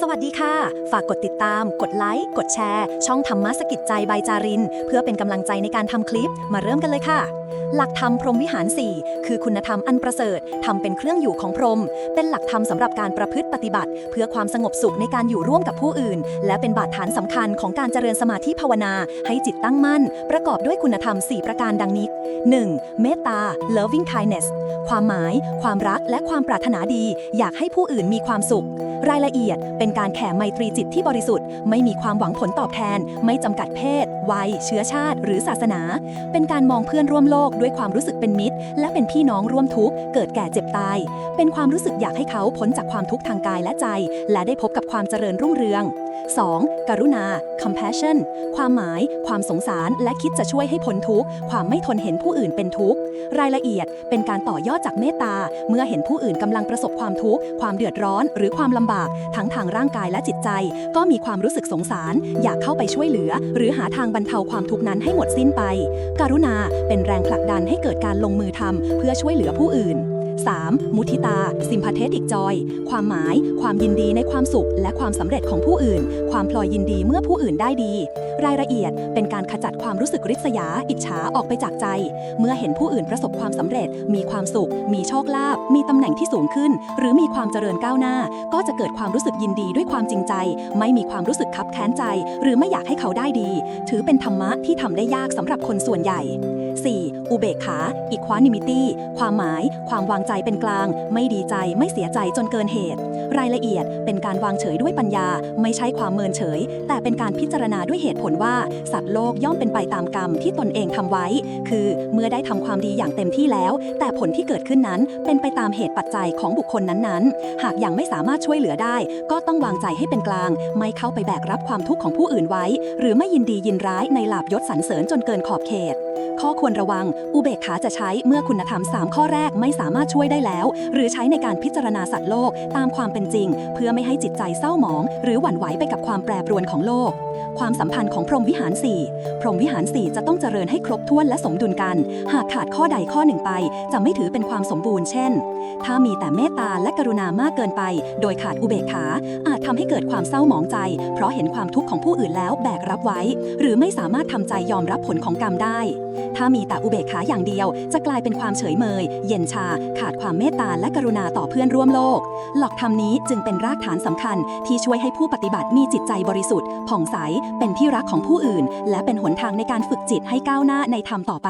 สวัสดีค่ะ ฝากกดติดตาม กดไลค์ กดแชร์ ช่องธรรมะสกิจใจบายจาริน เพื่อเป็นกำลังใจในการทำคลิป มาเริ่มกันเลยค่ะ หลักธรรมพรหมวิหาร 4 คือคุณธรรมอันประเสริฐทำเป็นเครื่องอยู่ของพรหมเป็นหลักธรรมสำหรับการประพฤติปฏิบัติ เพื่อความสงบสุขในการอยู่ร่วมกับผู้อื่น และเป็นบาดฐานสำคัญของการเจริญสมาธิภาวนา ให้จิตตั้งมั่น ประกอบด้วยคุณธรรม 4 ประการดังนี้ 1. เมตตา loving kindness ความหมาย ความรักและความปรารถนาดี อยากให้ผู้อื่นมีความสุข รายละเอียดเป็นการแข่ไมตรีจิตที่บริสุทธิ์ ไม่มีความหวังผลตอบแทน ไม่จำกัดเพศ วัย เชื้อชาติ หรือศาสนา เป็นการมองเพื่อนร่วมโลกด้วยความรู้สึกเป็นมิตร และเป็นพี่น้องร่วมทุกข์เกิดแก่เจ็บตาย เป็นความรู้สึกอยากให้เขาพ้นจากความทุกข์ทางกายและใจ และได้พบกับความเจริญรุ่งเรือง 2. กรุณา compassion ความหมาย ความสงสาร และคิดจะช่วยให้พ้นทุกข์ ความไม่ทนเห็นผู้อื่นเป็นทุกข์ รายละเอียด เป็นการต่อยอดจากเมตตา เมื่อเห็นผู้อื่นกำลังประสบความทุกข์ ความเดือดร้อน หรือความลำบาก ทั้งทางร่างกายและจิตใจ ก็มีความรู้สึกสงสาร อยากเข้าไปช่วยเหลือ หรือหาทางบรรเทาความทุกข์นั้นให้หมดสิ้นไป กรุณา เป็นแรงผลักดันให้เกิดการลงมือทำเพื่อช่วยเหลือผู้อื่น 3. มุทิตา sympathetic joy ความหมาย ความยินดีในความสุข และความสำเร็จของผู้อื่น ความพลอยยินดีเมื่อผู้อื่นได้ดี รายละเอียดเป็นการขจัดความรู้สึกริษยา อิจฉาออกไปจากใจ เมื่อเห็นผู้อื่นประสบความสำเร็จ มีความสุข มีโชคลาภมีตำแหน่งที่สูงขึ้น หรือมีความเจริญก้าวหน้า ก็จะเกิดความรู้สึกยินดีด้วยความจริงใจ ไม่มีความรู้สึกคับแค้นใจ หรือไม่อยากให้เขาได้ดี ถือเป็นธรรมะที่ทำได้ยากสำหรับคนส่วนใหญ่ 4. อุเบกขา equanimity ความหมาย ความวางใจเป็นกลาง ไม่ดีใจ ไม่เสียใจจนเกินเหตุ รายละเอียด เป็นการวางเฉยด้วยปัญญา ไม่ใช่ความเมินเฉย แต่เป็นการพิจารณาด้วยเหตุผลว่า สัตว์โลกย่อมเป็นไปตามกรรมที่ตนเองทำไว้ คือ เมื่อได้ทำความดีอย่างเต็มที่แล้ว แต่ผลที่เกิดขึ้นนั้น เป็นไปตามเหตุปัจจัยของบุคคลนั้นๆ หากยังไม่สามารถช่วยเหลือได้ ก็ต้องวางใจให้เป็นกลาง ไม่เข้าไปแบกรับความทุกข์ของผู้อื่นไว้ หรือไม่ยินดียินร้ายในลาบยศสรรเสริญจนเกินขอบเขต ข้อควรระวัง อุเบกขาจะใช้เมื่อคุณธรรม 3 ข้อแรกไม่สามารถช่วยได้แล้ว หรือใช้ในการพิจารณาสัตว์โลกตามความเป็นจริง เพื่อไม่ให้จิตใจเศร้าหมอง หรือหวั่นไหวไปกับความแปรปรวนของโลก ความสัมพันธ์ของพรหมวิหาร 4 พรหมวิหาร 4 จะต้องเจริญให้ครบถ้วนและสมดุลกัน หากขาดข้อใดข้อหนึ่งไป จะไม่ถือเป็นความสมบูรณ์เช่น ถ้ามีแต่เมตตาและกรุณามากเกินไป โดยขาดอุเบกขา อาจทำให้เกิดความเศร้าหมองใจ เพราะเห็นความทุกข์ของผู้อื่นแล้วแบกรับไว้ หรือไม่สามารถทำใจยอมรับผลของกรรมได้ ถ้ามีแต่อุเบกขาอย่างเดียว จะกลายเป็นความเฉยเมย เย็นชา ขาดความเมตตาและกรุณาต่อเพื่อนร่วมโลก หลักธรรมนี้จึงเป็นรากฐานสำคัญ ที่ช่วยให้ผู้ปฏิบัติมีจิตใจบริสุทธิ์ผ่องใสเป็นที่รักของผู้อื่น และเป็นหนทางในการฝึกจิตให้ก้าวหน้าในธรรมต่อไป